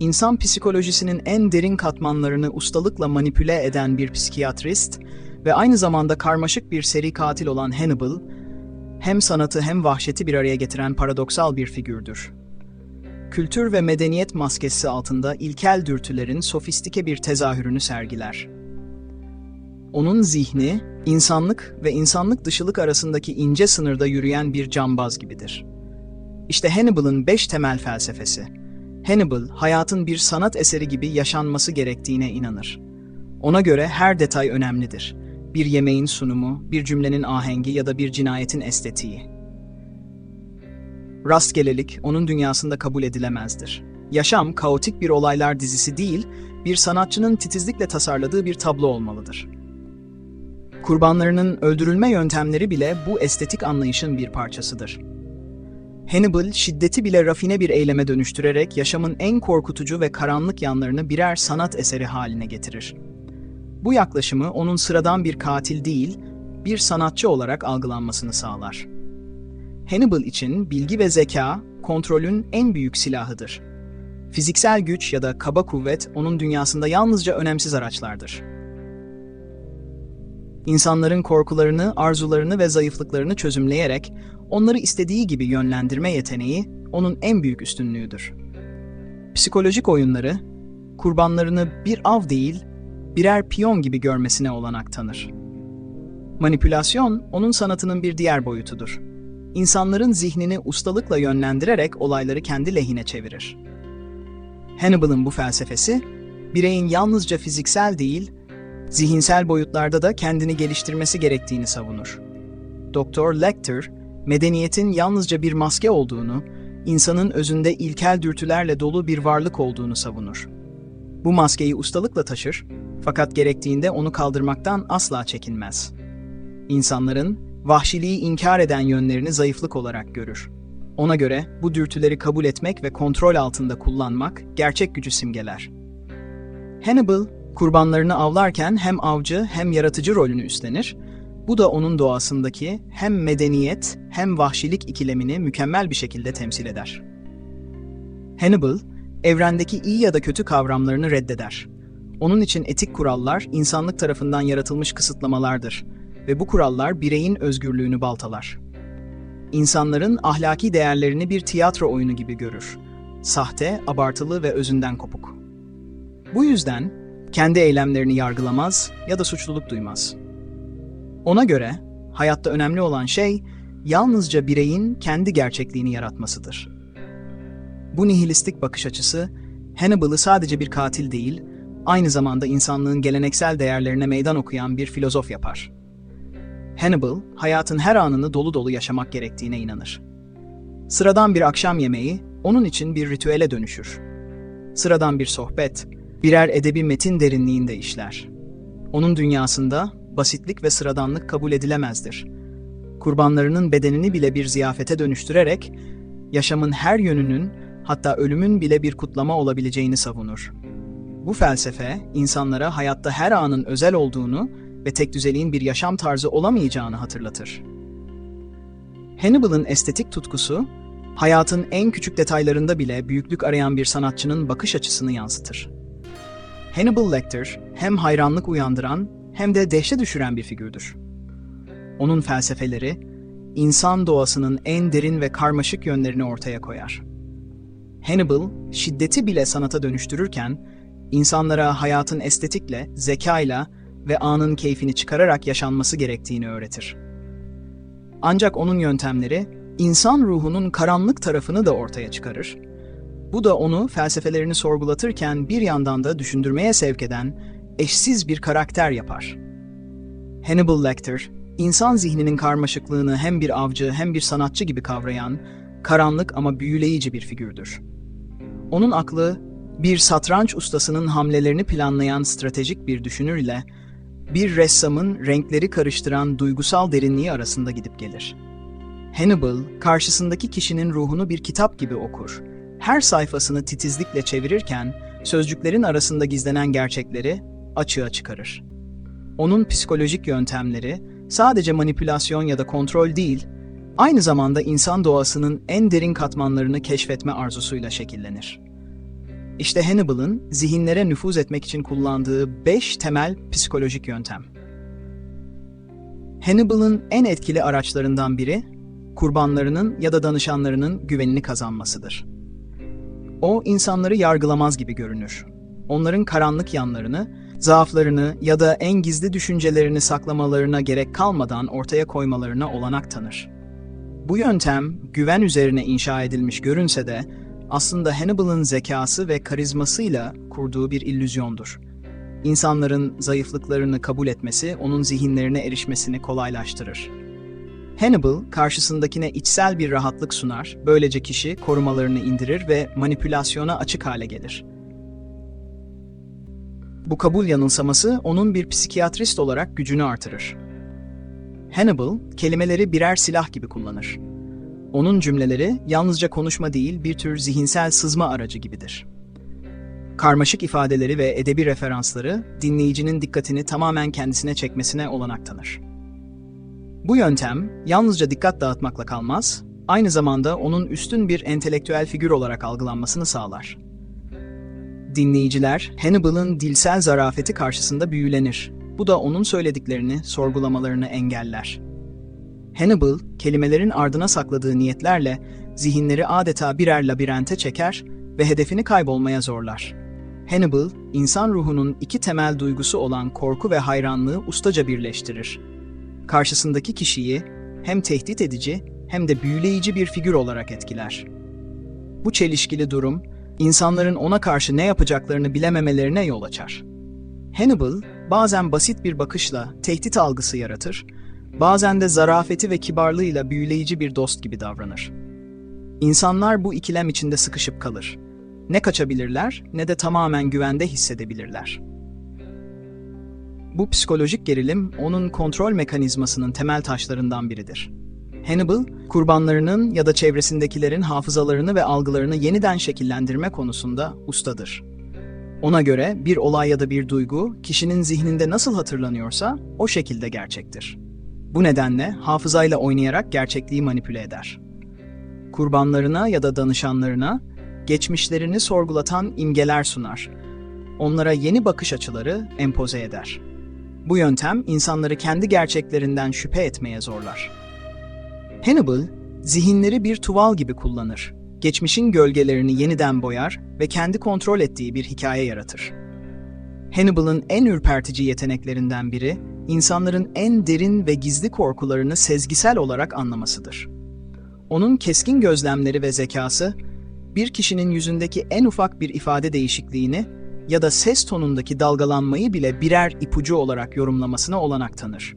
insan psikolojisinin en derin katmanlarını ustalıkla manipüle eden bir psikiyatrist ve aynı zamanda karmaşık bir seri katil olan Hannibal, hem sanatı hem vahşeti bir araya getiren paradoksal bir figürdür. Kültür ve medeniyet maskesi altında ilkel dürtülerin sofistike bir tezahürünü sergiler. Onun zihni, insanlık ve insanlık dışılık arasındaki ince sınırda yürüyen bir cambaz gibidir. İşte Hannibal'ın beş temel felsefesi. Hannibal, hayatın bir sanat eseri gibi yaşanması gerektiğine inanır. Ona göre her detay önemlidir. Bir yemeğin sunumu, bir cümlenin ahengi ya da bir cinayetin estetiği. Rastgelelik onun dünyasında kabul edilemezdir. Yaşam, kaotik bir olaylar dizisi değil, bir sanatçının titizlikle tasarladığı bir tablo olmalıdır. Kurbanlarının öldürülme yöntemleri bile bu estetik anlayışın bir parçasıdır. Hannibal, şiddeti bile rafine bir eyleme dönüştürerek yaşamın en korkutucu ve karanlık yanlarını birer sanat eseri haline getirir. Bu yaklaşımı onun sıradan bir katil değil, bir sanatçı olarak algılanmasını sağlar. Hannibal için bilgi ve zeka, kontrolün en büyük silahıdır. Fiziksel güç ya da kaba kuvvet onun dünyasında yalnızca önemsiz araçlardır. İnsanların korkularını, arzularını ve zayıflıklarını çözümleyerek onları istediği gibi yönlendirme yeteneği onun en büyük üstünlüğüdür. Psikolojik oyunları, kurbanlarını bir av değil, birer piyon gibi görmesine olanak tanır. Manipülasyon, onun sanatının bir diğer boyutudur. İnsanların zihnini ustalıkla yönlendirerek olayları kendi lehine çevirir. Hannibal'ın bu felsefesi, bireyin yalnızca fiziksel değil, zihinsel boyutlarda da kendini geliştirmesi gerektiğini savunur. Dr. Lecter, medeniyetin yalnızca bir maske olduğunu, insanın özünde ilkel dürtülerle dolu bir varlık olduğunu savunur. Bu maskeyi ustalıkla taşır, fakat gerektiğinde onu kaldırmaktan asla çekinmez. İnsanların vahşiliği inkar eden yönlerini zayıflık olarak görür. Ona göre bu dürtüleri kabul etmek ve kontrol altında kullanmak gerçek gücü simgeler. Hannibal, kurbanlarını avlarken hem avcı hem yaratıcı rolünü üstlenir. Bu da onun doğasındaki hem medeniyet hem vahşilik ikilemini mükemmel bir şekilde temsil eder. Hannibal, evrendeki iyi ya da kötü kavramlarını reddeder. Onun için etik kurallar insanlık tarafından yaratılmış kısıtlamalardır ve bu kurallar bireyin özgürlüğünü baltalar. İnsanların ahlaki değerlerini bir tiyatro oyunu gibi görür. Sahte, abartılı ve özünden kopuk. Bu yüzden kendi eylemlerini yargılamaz ya da suçluluk duymaz. Ona göre hayatta önemli olan şey yalnızca bireyin kendi gerçekliğini yaratmasıdır. Bu nihilistik bakış açısı Hannibal'ı sadece bir katil değil, aynı zamanda insanlığın geleneksel değerlerine meydan okuyan bir filozof yapar. Hannibal, hayatın her anını dolu dolu yaşamak gerektiğine inanır. Sıradan bir akşam yemeği onun için bir ritüele dönüşür. Sıradan bir sohbet, birer edebi metin derinliğinde işler. Onun dünyasında basitlik ve sıradanlık kabul edilemezdir. Kurbanlarının bedenini bile bir ziyafete dönüştürerek yaşamın her yönünün hatta ölümün bile bir kutlama olabileceğini savunur. Bu felsefe insanlara hayatta her anın özel olduğunu ve tek düzeliğin bir yaşam tarzı olamayacağını hatırlatır. Hannibal'ın estetik tutkusu, hayatın en küçük detaylarında bile büyüklük arayan bir sanatçının bakış açısını yansıtır. Hannibal Lecter hem hayranlık uyandıran hem de dehşet düşüren bir figürdür. Onun felsefeleri, insan doğasının en derin ve karmaşık yönlerini ortaya koyar. Hannibal, şiddeti bile sanata dönüştürürken, insanlara hayatın estetikle, zekayla ve anın keyfini çıkararak yaşanması gerektiğini öğretir. Ancak onun yöntemleri, insan ruhunun karanlık tarafını da ortaya çıkarır. Bu da onu felsefelerini sorgulatırken bir yandan da düşündürmeye sevk eden eşsiz bir karakter yapar. Hannibal Lecter, insan zihninin karmaşıklığını hem bir avcı hem bir sanatçı gibi kavrayan, karanlık ama büyüleyici bir figürdür. Onun aklı, bir satranç ustasının hamlelerini planlayan stratejik bir düşünür ile bir ressamın renkleri karıştıran duygusal derinliği arasında gidip gelir. Hannibal, karşısındaki kişinin ruhunu bir kitap gibi okur. Her sayfasını titizlikle çevirirken, sözcüklerin arasında gizlenen gerçekleri açığa çıkarır. Onun psikolojik yöntemleri sadece manipülasyon ya da kontrol değil, aynı zamanda insan doğasının en derin katmanlarını keşfetme arzusuyla şekillenir. İşte Hannibal'ın zihinlere nüfuz etmek için kullandığı 5 temel psikolojik yöntem. Hannibal'ın en etkili araçlarından biri, kurbanlarının ya da danışanlarının güvenini kazanmasıdır. O, insanları yargılamaz gibi görünür. Onların karanlık yanlarını, zaaflarını ya da en gizli düşüncelerini saklamalarına gerek kalmadan ortaya koymalarına olanak tanır. Bu yöntem, güven üzerine inşa edilmiş görünse de, aslında Hannibal'ın zekası ve karizmasıyla kurduğu bir illüzyondur. İnsanların zayıflıklarını kabul etmesi, onun zihinlerine erişmesini kolaylaştırır. Hannibal, karşısındakine içsel bir rahatlık sunar, böylece kişi korumalarını indirir ve manipülasyona açık hale gelir. Bu kabul yanılsaması onun bir psikiyatrist olarak gücünü artırır. Hannibal, kelimeleri birer silah gibi kullanır. Onun cümleleri yalnızca konuşma değil, bir tür zihinsel sızma aracı gibidir. Karmaşık ifadeleri ve edebi referansları dinleyicinin dikkatini tamamen kendisine çekmesine olanak tanır. Bu yöntem yalnızca dikkat dağıtmakla kalmaz, aynı zamanda onun üstün bir entelektüel figür olarak algılanmasını sağlar. Dinleyiciler Hannibal'ın dilsel zarafeti karşısında büyülenir. Bu da onun söylediklerini sorgulamalarını engeller. Hannibal, kelimelerin ardına sakladığı niyetlerle zihinleri adeta birer labirente çeker ve hedefini kaybolmaya zorlar. Hannibal, insan ruhunun iki temel duygusu olan korku ve hayranlığı ustaca birleştirir. Karşısındaki kişiyi hem tehdit edici hem de büyüleyici bir figür olarak etkiler. Bu çelişkili durum, insanların ona karşı ne yapacaklarını bilememelerine yol açar. Hannibal, bazen basit bir bakışla tehdit algısı yaratır, bazen de zarafeti ve kibarlığıyla büyüleyici bir dost gibi davranır. İnsanlar bu ikilem içinde sıkışıp kalır. Ne kaçabilirler ne de tamamen güvende hissedebilirler. Bu psikolojik gerilim onun kontrol mekanizmasının temel taşlarından biridir. Hannibal, kurbanlarının ya da çevresindekilerin hafızalarını ve algılarını yeniden şekillendirme konusunda ustadır. Ona göre bir olay ya da bir duygu kişinin zihninde nasıl hatırlanıyorsa o şekilde gerçektir. Bu nedenle hafızayla oynayarak gerçekliği manipüle eder. Kurbanlarına ya da danışanlarına geçmişlerini sorgulatan imgeler sunar. Onlara yeni bakış açıları empoze eder. Bu yöntem insanları kendi gerçeklerinden şüphe etmeye zorlar. Hannibal, zihinleri bir tuval gibi kullanır. Geçmişin gölgelerini yeniden boyar ve kendi kontrol ettiği bir hikaye yaratır. Hannibal'ın en ürpertici yeteneklerinden biri, insanların en derin ve gizli korkularını sezgisel olarak anlamasıdır. Onun keskin gözlemleri ve zekası, bir kişinin yüzündeki en ufak bir ifade değişikliğini ya da ses tonundaki dalgalanmayı bile birer ipucu olarak yorumlamasına olanak tanır.